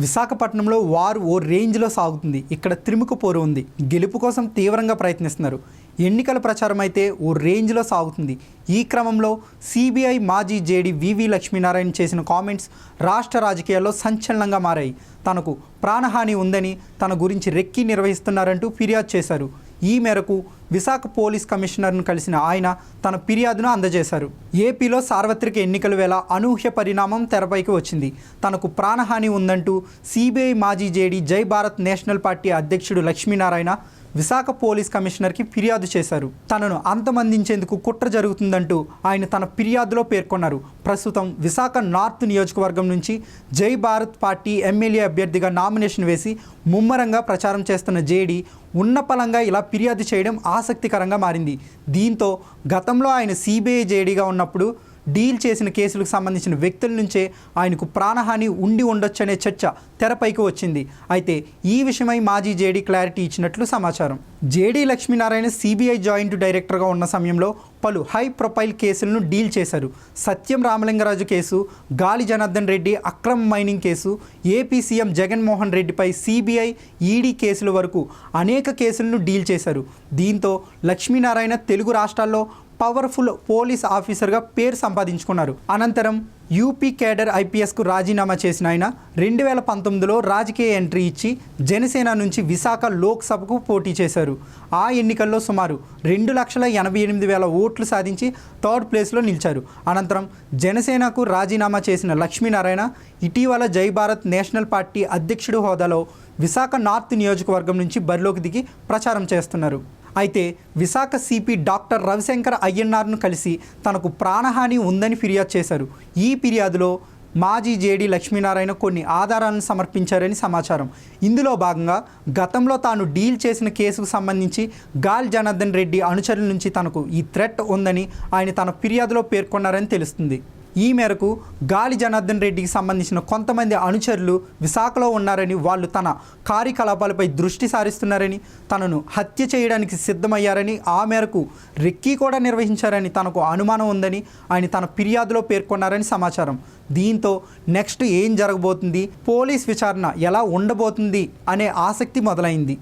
విశాఖపట్నంలో వారు ఓ రేంజ్లో సాగుతుంది. ఇక్కడ త్రిముఖ పోరు ఉంది. గెలుపు కోసం తీవ్రంగా ప్రయత్నిస్తున్నారు. ఎన్నికల ప్రచారం అయితే ఓ రేంజ్లో సాగుతుంది. ఈ క్రమంలో సిబిఐ మాజీ జేడీ వివి లక్ష్మీనారాయణ చేసిన కామెంట్స్ రాష్ట్ర రాజకీయాల్లో సంచలనంగా మారాయి. తనకు ప్రాణహాని ఉందని తన గురించి రెక్కి నిర్వహిస్తున్నారంటూ ఫిర్యాదు చేశారు. ఈ మేరకు విశాఖ పోలీస్ కమిషనర్ను కలిసిన ఆయన తన ఫిర్యాదును అందజేశారు. ఏపీలో సార్వత్రిక ఎన్నికల వేళ అనూహ్య పరిణామం తెరపైకి వచ్చింది. తనకు ప్రాణహాని ఉందంటూ సిబిఐ మాజీ జేడీ జై భారత్ నేషనల్ పార్టీ అధ్యక్షుడు లక్ష్మీనారాయణ విశాఖ పోలీస్ కమిషనర్కి ఫిర్యాదు చేశారు. తనను అంతమందించేందుకు కుట్ర జరుగుతుందంటూ ఆయన తన ఫిర్యాదులో పేర్కొన్నారు. ప్రస్తుతం విశాఖ నార్త్ నియోజకవర్గం నుంచి జై భారత్ పార్టీ ఎమ్మెల్యే అభ్యర్థిగా నామినేషన్ వేసి ముమ్మరంగా ప్రచారం చేస్తున్న జేడీ ఉన్నపలంగా ఇలా ఫిర్యాదు చేయడం ఆసక్తికరంగా మారింది. దీంతో గతంలో ఆయన సిబిఐ జేడీగా ఉన్నప్పుడు డీల్ చేసిన కేసులకు సంబంధించిన వ్యక్తుల నుంచే ఆయనకు ప్రాణహాని ఉండి ఉండొచ్చనే చర్చ తెరపైకి వచ్చింది. అయితే ఈ విషయమై మాజీ జేడీ క్లారిటీ ఇచ్చినట్లు సమాచారం. జేడీ లక్ష్మీనారాయణ సిబిఐ జాయింట్ డైరెక్టర్గా ఉన్న సమయంలో పలు హై ప్రొఫైల్ కేసులను డీల్ చేశారు. సత్యం Ramalingaraju case Gali Janardhan Reddy Akram mining case AP CM Jaganmohan రెడ్డిపై సిబిఐ ఈడీ కేసుల వరకు అనేక కేసులను డీల్ చేశారు. దీంతో లక్ష్మీనారాయణ తెలుగు రాష్ట్రాల్లో పవర్ఫుల్ పోలీస్ ఆఫీసర్గా పేరు సంపాదించుకున్నారు. అనంతరం యూపీ కేడర్ ఐపీఎస్కు రాజీనామా చేసిన ఆయన రెండు వేల పంతొమ్మిదిలో రాజకీయ ఎంట్రీ ఇచ్చి జనసేన నుంచి విశాఖ లోక్సభకు పోటీ చేశారు. ఆ ఎన్నికల్లో సుమారు రెండు లక్షల ఎనభై ఎనిమిది వేల ఓట్లు సాధించి థర్డ్ ప్లేస్లో నిలిచారు. అనంతరం జనసేనకు రాజీనామా చేసిన లక్ష్మీనారాయణ ఇటీవల జై భారత్ నేషనల్ పార్టీ అధ్యక్షుడు హోదాలో విశాఖ నార్త్ నియోజకవర్గం నుంచి బరిలోకి దిగి ప్రచారం చేస్తున్నారు. అయితే విశాఖ సిపి డాక్టర్ రవిశంకర్ అయ్యన్నార్ను కలిసి తనకు ప్రాణహాని ఉందని ఫిర్యాదు చేశారు. ఈ ఫిర్యాదులో మాజీ జేడీ లక్ష్మీనారాయణ కొన్ని ఆధారాలను సమర్పించారని సమాచారం. ఇందులో భాగంగా గతంలో తాను డీల్ చేసిన కేసుకు సంబంధించి గాల్ జనార్దన్ రెడ్డి అనుచరుల నుంచి తనకు ఈ థ్రెట్ ఉందని ఆయన తన ఫిర్యాదులో పేర్కొన్నారని తెలుస్తుంది. ఈ మేరకు గాలి జనార్దన్ రెడ్డికి సంబంధించిన కొంతమంది అనుచరులు విశాఖలో ఉన్నారని వాళ్ళు తన కార్యకలాపాలపై దృష్టి సారిస్తున్నారని తనను హత్య చేయడానికి సిద్ధమయ్యారని ఆ మేరకు రెక్కీ కూడా నిర్వహించారని తనకు అనుమానం ఉందని ఆయన తన ఫిర్యాదులో పేర్కొన్నారని సమాచారం. దీంతో నెక్స్ట్ ఏం జరగబోతుంది? పోలీస్ విచారణ ఎలా ఉండబోతుంది? అనే ఆసక్తి మొదలైంది.